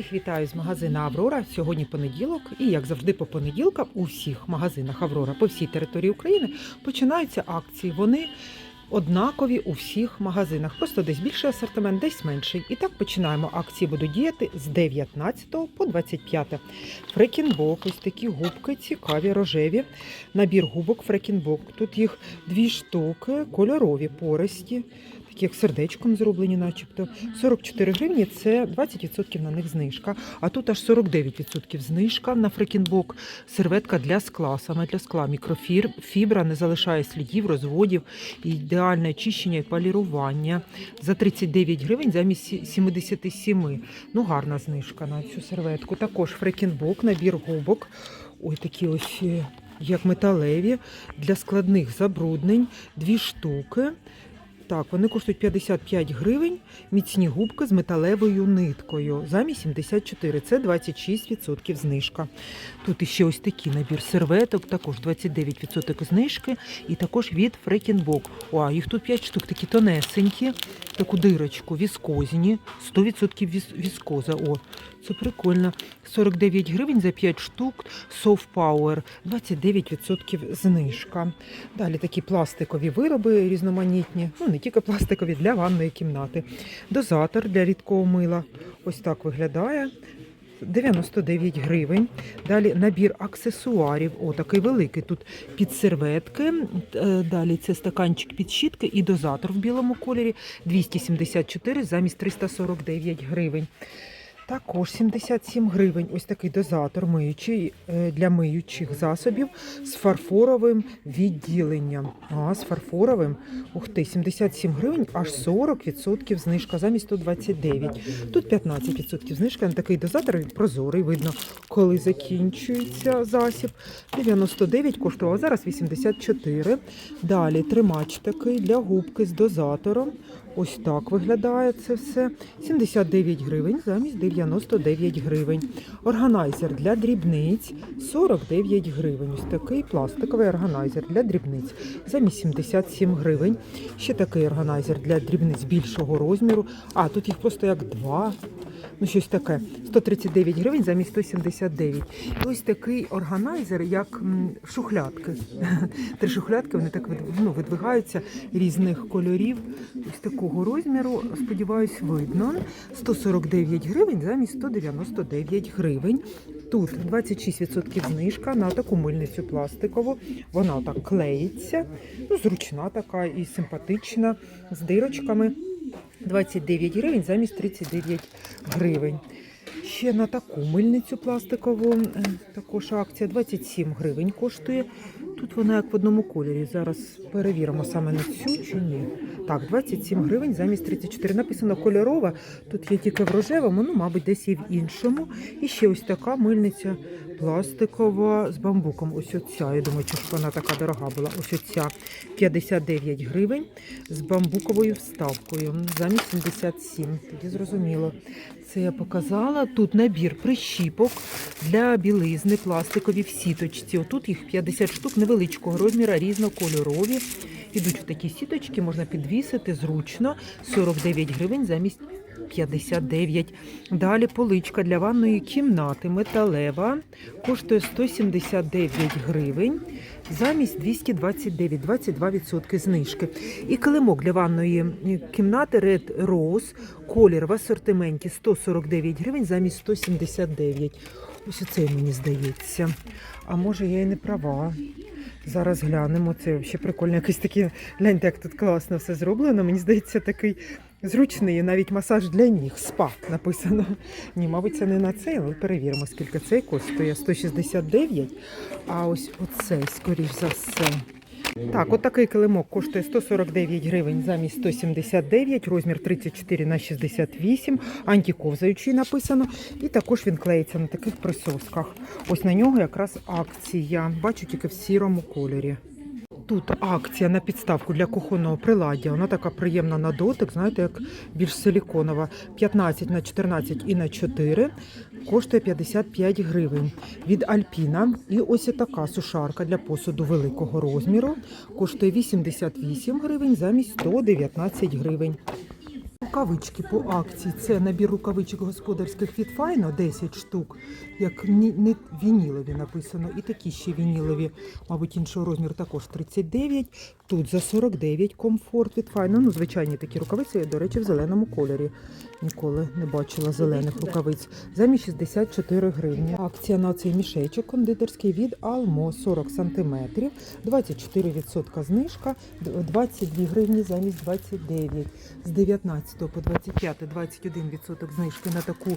Всіх вітаю з магазина Аврора. Сьогодні понеділок, і як завжди, по понеділкам у всіх магазинах Аврора по всій території України починаються акції. Вони однакові у всіх магазинах. Просто десь більший асортимент, десь менший. І так починаємо. Акції будуть діяти з 19 по 25. Фрекінбок, ось такі губки, цікаві, рожеві. Набір губок Фрекінбок. Тут їх дві штуки, кольорові пористі. Як сердечком зроблені, начебто. 44 гривні це 20% на них знижка. А тут аж 49% знижка на фрекінбок. Серветка для скла, саме для скла. Мікрофібра не залишає слідів, розводів, ідеальне очищення і полірування. За 39 гривень замість 77. Ну, гарна знижка на цю серветку. Також фрекінбок, набір губок. Ой, такі ось е, як металеві для складних забруднень. Дві штуки. Так, вони коштують 55 гривень, міцні губки з металевою ниткою. Замість 74, це 26% знижка. Тут іще ось такий набір серветок, також 29% знижки, і також від Фрекінбок. О, їх тут 5 штук, такі тонесенькі, таку дирочку, віскозні, 100% віс- віскоза. О, це прикольно. 49 гривень за 5 штук, Soft Power, 29% знижка. Далі такі пластикові вироби різноманітні, ну не тільки пластикові, для ванної кімнати. Дозатор для рідкого мила. Ось так виглядає. 99 гривень. Далі набір аксесуарів. О, такий великий. Тут під серветки. Е, Далі це стаканчик під щітки і дозатор в білому кольорі. 274 замість 349 гривень. Також 77 гривень. Ось такий дозатор миючий е, для миючих засобів з фарфоровим відділенням. А, з фарфоровим. Ух ти, 77 гривень, аж 40% знижка замість 129. Тут 15% знижка на такий дозатор він прозорий. Видно, коли закінчується засіб. 99 коштував, зараз 84. Далі тримач такий для губки з дозатором. Ось так виглядає це все. 79 гривень замість 99 гривень. Органайзер для дрібниць 49 гривень. Ось такий пластиковий органайзер для дрібниць замість 77 гривень. Ще такий органайзер для дрібниць більшого розміру. А, тут їх просто як два. Ну, щось таке. 139 гривень замість 179. І ось такий органайзер, як шухлядки. Три шухлядки, вони так ну, видвигаються різних кольорів. Ось такого розміру, сподіваюсь, видно. 149 гривень замість 199 гривень. Тут 26% знижка на таку мильницю пластикову. Вона так клеїться. Ну, зручна така і симпатична, з дирочками. 29 гривень замість 39 гривень. Ще на таку мильницю пластикову е, також акція 27 гривень коштує. Тут вона як в одному кольорі. Зараз перевіримо саме на цю чи ні. Так, 27 гривень замість 34. Написано кольорова. Тут є тільки в рожевому, ну, мабуть, десь і в іншому. І ще ось така мильниця пластикова з бамбуком. Ось оця. Я думаю, чи ж вона така дорога була. Ось оця 59 гривень з бамбуковою вставкою. Замість 77. Тоді зрозуміло. Це я показала. Тут набір прищіпок для білизни, пластикові в сіточці. Отут їх 50 штук невеличкого розміру, різнокольорові. Ідуть в такі сіточки, можна підвісити зручно. 49 гривень замість 59. Далі поличка для ванної кімнати металева. Коштує 179 гривень. Замість 229, 22% знижки. І килимок для ванної кімнати Red Rose. Колір в асортименті 149 гривень замість 179. Ось оце мені здається. А може я і не права. Зараз глянемо. Це ще прикольно. Якийсь такий, гляньте, як тут класно все зроблено. Мені здається, такий зручний, навіть масаж для ніг. Спа написано. Ні, мабуть, це не на цей, але перевіримо, скільки цей коштує. 169. А ось оцей, скоріш за все. Так, от килимок коштує 149 гривень замість 179, розмір 34 на 68, антиковзаючий написано. І також він клеїться на таких присосках. Ось на нього якраз акція. Бачу тільки в сірому кольорі. Тут акція на підставку для кухонного приладдя. Вона така приємна на дотик, знаєте, як більш силіконова. 15 на 14 і на 4 коштує 55 гривень. Від Альпіна. І ось така сушарка для посуду великого розміру. Коштує 88 гривень замість 119 гривень. Рукавички по акції. Це набір рукавичок господарських від Файно 10 штук, як не вінілові написано. І такі ще вінілові, мабуть, іншого розміру також 39. Тут за 49 комфорт від Файно. Ну, звичайні такі рукавиці, до речі, в зеленому кольорі. Ніколи не бачила зелених рукавиць. Замість 64 гривні. Акція на цей мішечок кондитерський від Алмо 40 см, 24% знижка, 22 гривні замість 29. З 19 по 25 21% знижки на таку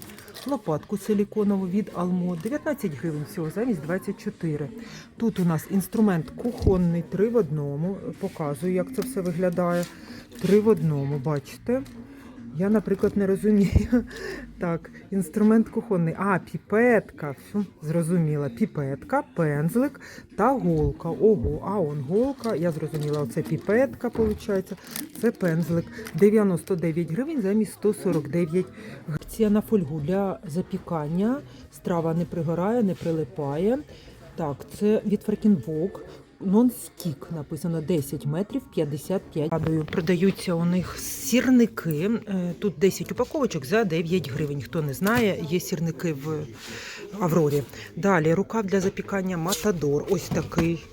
лопатку силіконову від Алмо. 19 гривень всього замість 24. Тут у нас інструмент кухонний 3 в одному. Показую, як це все виглядає. 3 в одному, бачите? Я, наприклад, не розумію. Так, інструмент кухонний. А, піпетка. Фу, зрозуміла. Піпетка, пензлик та голка. Ого, а он голка. Я зрозуміла, оце піпетка, виходить. Це пензлик. 99 гривень замість 149 гривень. Акція на фольгу для запікання. Страва не пригорає, не прилипає. Так, це від Фрекінбок. Нон-стік написано 10 метрів 55. Радою. Продаються у них сірники. Е, Тут 10 упаковочок за 9 гривень. Хто не знає, є сірники в Аврорі. Далі рукав для запікання Матадор. Ось такий.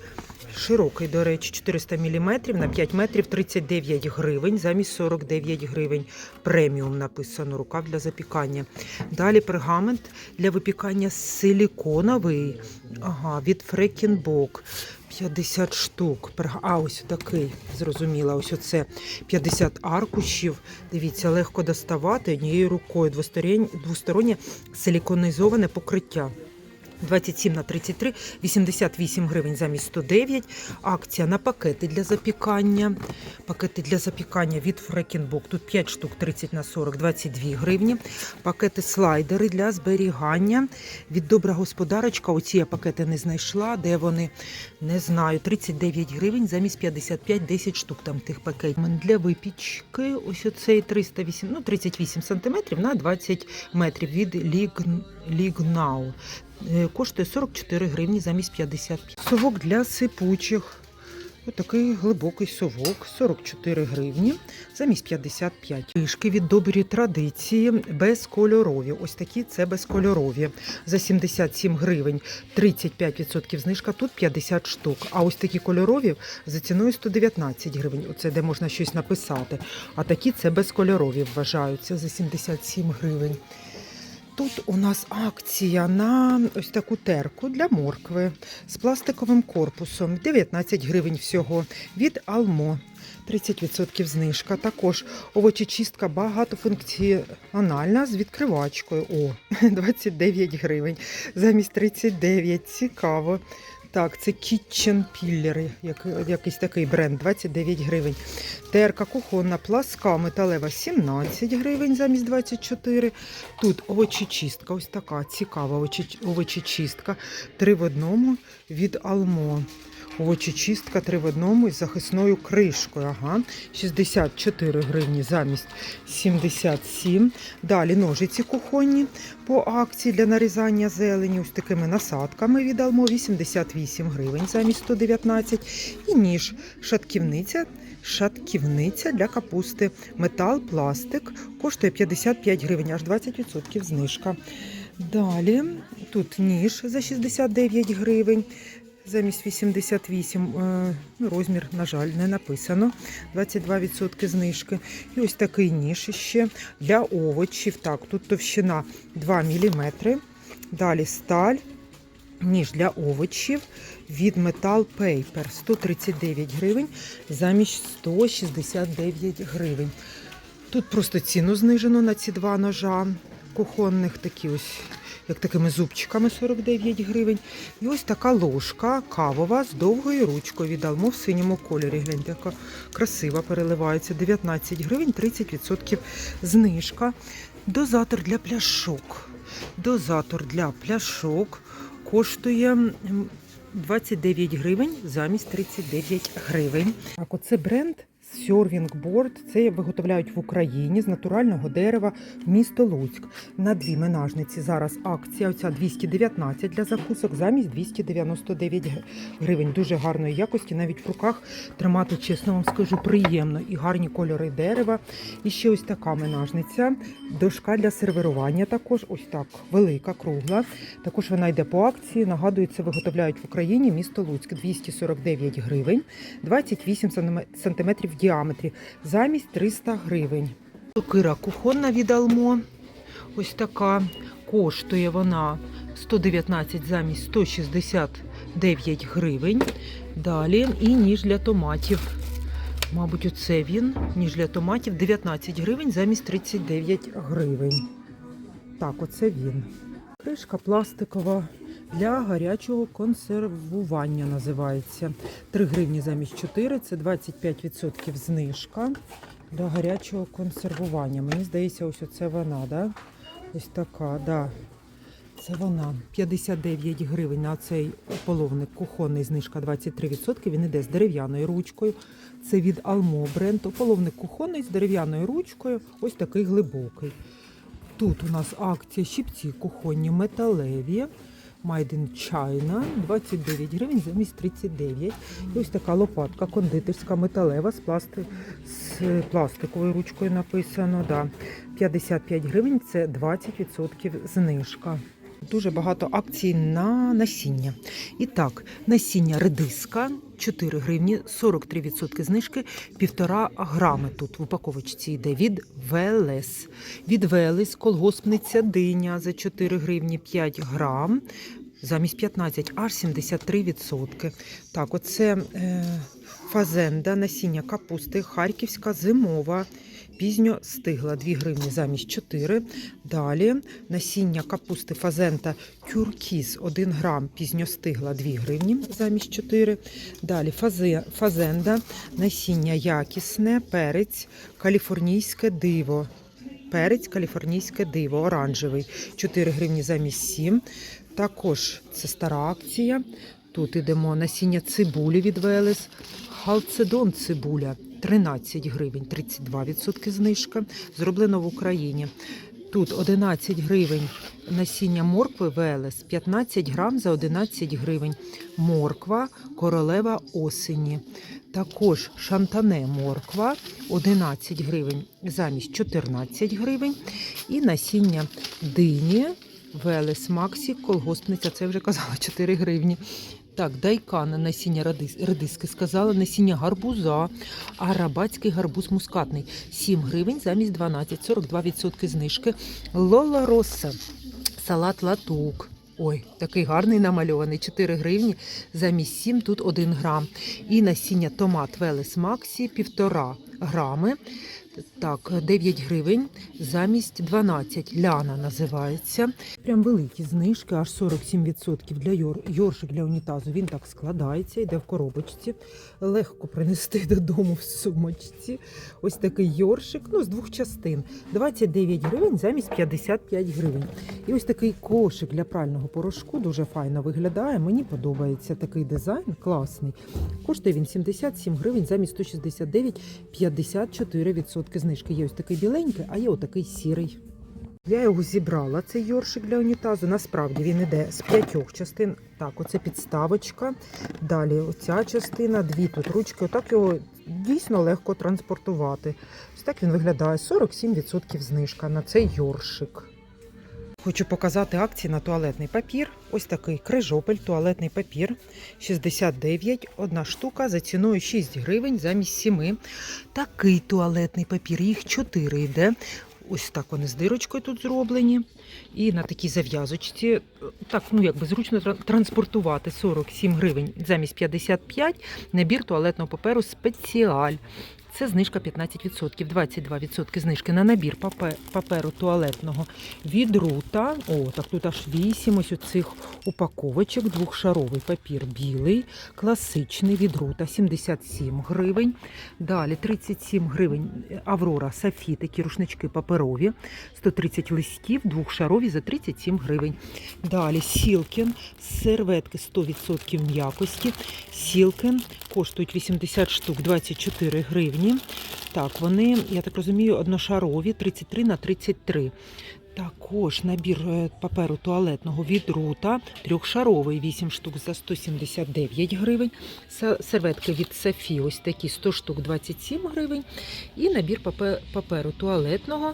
Широкий, до речі, 400 мм на 5 метрів 39 гривень замість 49 гривень. Преміум написано рукав для запікання. Далі пергамент для випікання силіконовий. Ага, від Фрекінбок. 50 штук. А, ось такий, зрозуміла. Ось оце 50 аркушів. Дивіться, легко доставати однією рукою. Двостороннє, силіконізоване покриття. 27 на 33, 88 гривень замість 109. Акція на пакети для запікання. Пакети для запікання від Фрекінбок. Тут 5 штук 30 на 40, 22 гривні. Пакети слайдери для зберігання. Від добра господарочка. Оці я пакети не знайшла. Де вони? Не знаю. 39 гривень замість 55, 10 штук там тих пакетів. Для випічки. Ось оцей 308, ну 38 сантиметрів на 20 метрів від. Е, Коштує 44 гривні замість 55. Совок для сипучих. Отакий глибокий совок 44 гривні замість 55. Пишки від добрі традиції безкольорові. Ось такі це безкольорові. За 77 гривень 35% знижка, тут 50 штук. А ось такі кольорові за ціною 119 гривень. Оце де можна щось написати. А такі це безкольорові вважаються за 77 гривень. Тут у нас акція на ось таку терку для моркви з пластиковим корпусом. 19 гривень всього від Алмо. 30% знижка. Також овочечистка багатофункціональна з відкривачкою. О, 29 гривень замість 39. Цікаво. Так, це Kitchen Piller, як, якийсь такий бренд, 29 гривень. Терка кухонна, пласка металева 17 гривень замість 24. Тут овочечистка, ось така цікава овочечистка. Три в одному від Алмо. Овочечистка три в одному із захисною кришкою. Ага. 64 гривні замість 77. Далі ножиці кухонні по акції для нарізання зелені. Ось такими насадками від Алмо 88 гривень замість 119. І ніж шатківниця. Шатківниця для капусти. Метал, пластик коштує 55 гривень, аж 20% знижка. Далі тут ніж за 69 гривень. Замість 88 е, ну, розмір, на жаль, не написано. 22% знижки. І ось такий ніж ще для овочів. Так, тут товщина 2 мм. Далі сталь. Ніж для овочів від Metal Paper 139 гривень замість 169 гривень. Тут просто ціну знижено на ці два ножа кухонних, такі ось, як такими зубчиками 49 гривень. І ось така ложка кавова з довгою ручкою від Алмо в синьому кольорі. Гляньте, яка красива переливається. 19 гривень, 30% знижка. Дозатор для пляшок. Дозатор для пляшок коштує 29 гривень замість 39 гривень. Так, оце бренд Сьорвінгборд. Це виготовляють в Україні з натурального дерева місто Луцьк. На дві менажниці зараз акція. Оця 219 для закусок замість 299 гривень. Дуже гарної якості. Навіть в руках тримати, чесно вам скажу, приємно. І гарні кольори дерева. І ще ось така менажниця. Дошка для сервірування також. Ось так велика, кругла. Також вона йде по акції. Нагадую, це виготовляють в Україні місто Луцьк 249 гривень, 28 см діаметрі, замість 300 гривень. Сокира кухонна від Алмо. Ось така. Коштує вона 119 замість 169 гривень. Далі і ніж для томатів. Мабуть, оце він. Ніж для томатів 19 гривень замість 39 гривень. Так, оце він. Кришка пластикова для гарячого консервування називається. 3 гривні замість 4, це 25% знижка для гарячого консервування. Мені здається, ось оце вона, да? Ось така, да. Це вона. 59 гривень на цей половник кухонний знижка 23%. Він іде з дерев'яною ручкою. Це від Almo бренд. Половник кухонний з дерев'яною ручкою. Ось такий глибокий. Тут у нас акція щипці кухонні металеві. Made in China 29 гривень замість 39. І ось така лопатка кондитерська металева з, пласти... з пластиковою ручкою написано. Да. 55 гривень це 20% знижка. Дуже багато акцій на насіння. І так, насіння редиска 4 гривні, 43% знижки, 1,5 грами тут в упаковочці йде від Велес. Від Велес колгоспниця диня за 4 гривні 5 грам. Замість 15, аж 73%. Так, оце е, фазенда, насіння капусти, харківська зимова. Пізньо стигла 2 гривні замість 4. Далі насіння капусти фазента тюркіз 1 грам пізньо стигла 2 гривні замість 4. Далі фазенда, насіння якісне, перець, каліфорнійське диво. Перець каліфорнійське диво, оранжевий 4 гривні замість 7. Також це стара акція. Тут ідемо насіння цибулі від Велес. Халцедон цибуля 13 гривень, 32% знижка. Зроблено в Україні. Тут 11 гривень насіння моркви Велес, 15 грам за 11 гривень. Морква королева осені. Також шантане морква 11 гривень замість 14 гривень. І насіння дині Велес Максі, колгоспниця, це вже казала 4 гривні. Так, дайкана насіння радис- редиски сказала, насіння гарбуза, арабатський гарбуз мускатний 7 гривень замість 12, 42% знижки. Лола Росса, салат латук. Ой, такий гарний намальований, 4 гривні замість 7, тут 1 грам. І насіння томат Велес Максі 1,5 грами. Так, 9 гривень замість 12. Ляна називається. Прям великі знижки, аж 47% для йор... йоршик для унітазу. Він так складається, йде в коробочці. Легко принести додому в сумочці. Ось такий йоршик, ну, з двох частин. 29 гривень замість 55 гривень. І ось такий кошик для прального порошку дуже файно виглядає. Мені подобається такий дизайн, класний. Коштує він 77 гривень замість 169, 54% знижки. Є ось такий біленький, а є отакий сірий. Я його зібрала, цей йоршик для унітазу. Насправді він йде з п'ятьох частин. Так, оце підставочка. Далі оця частина, дві тут ручки. Отак його дійсно легко транспортувати. Ось так він виглядає. 47% знижка на цей йоршик. Хочу показати акції на туалетний папір. Ось такий крижопель, туалетний папір 69, одна штука за ціною 6 гривень замість 7. Такий туалетний папір, їх 4 йде. Ось так вони з дирочкою тут зроблені. І на такій зав'язочці, так, ну якби зручно транспортувати 47 гривень замість 55 набір туалетного паперу спеціаль. Це знижка 15%, 22% знижки на набір паперу туалетного від рута. О, так тут аж 8 ось оцих упаковочок, двохшаровий папір білий, класичний від рута 77 гривень. Далі 37 гривень Аврора Сафі, такі рушнички паперові, 130 листів, двохшарові за 37 гривень. Далі Сілкен, серветки 100% м'якості. Сілкен коштують 80 штук 24 гривні. Так, вони, я так розумію, одношарові 33 на 33. Також набір е, паперу туалетного від рута, трьохшаровий 8 штук за 179 гривень. Серветки від Сафі, ось такі 100 штук 27 гривень. І набір паперу туалетного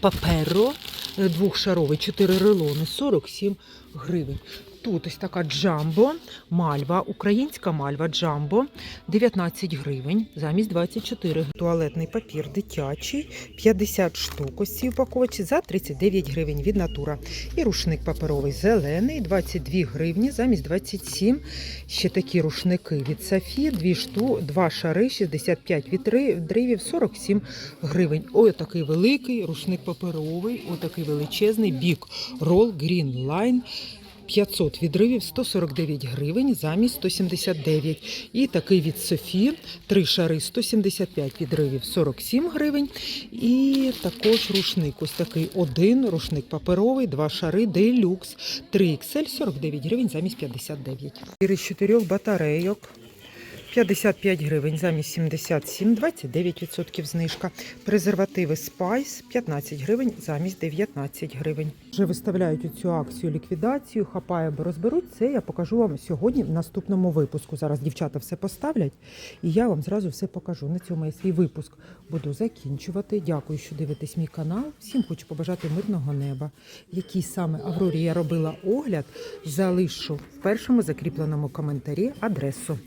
паперо е, двохшаровий, 4 рулони, 47 гривень. Тут ось така джамбо, мальва, українська мальва джамбо, 19 гривень, замість 24. Туалетний папір дитячий, 50 штук ось ці упаковочці за 39 гривень від натура. І рушник паперовий зелений, 22 гривні, замість 27. Ще такі рушники від Сафі, 2 шту, 2 шари, 65 вітри- відривів, 47 гривень. Ой, такий великий рушник паперовий, отакий величезний бік Roll Green Line. 500 відривів 149 гривень замість 179. І такий від Софі, три шари 175 відривів 47 гривень. І також рушник. Ось такий один рушник паперовий, два шари, делюкс, 3 XL 49 гривень замість 59. Чотири з чотирьох батарейок. 55 гривень замість 77, 29% знижка. Презервативи Spice 15 гривень замість 19 гривень. Вже виставляють цю акцію ліквідацію, хапає, бо розберуть це. Я покажу вам сьогодні в наступному випуску. Зараз дівчата все поставлять, і я вам зразу все покажу. На цьому я свій випуск буду закінчувати. Дякую, що дивитесь мій канал. Всім хочу побажати мирного неба. Який саме Аврорі я робила огляд, залишу в першому закріпленому коментарі адресу.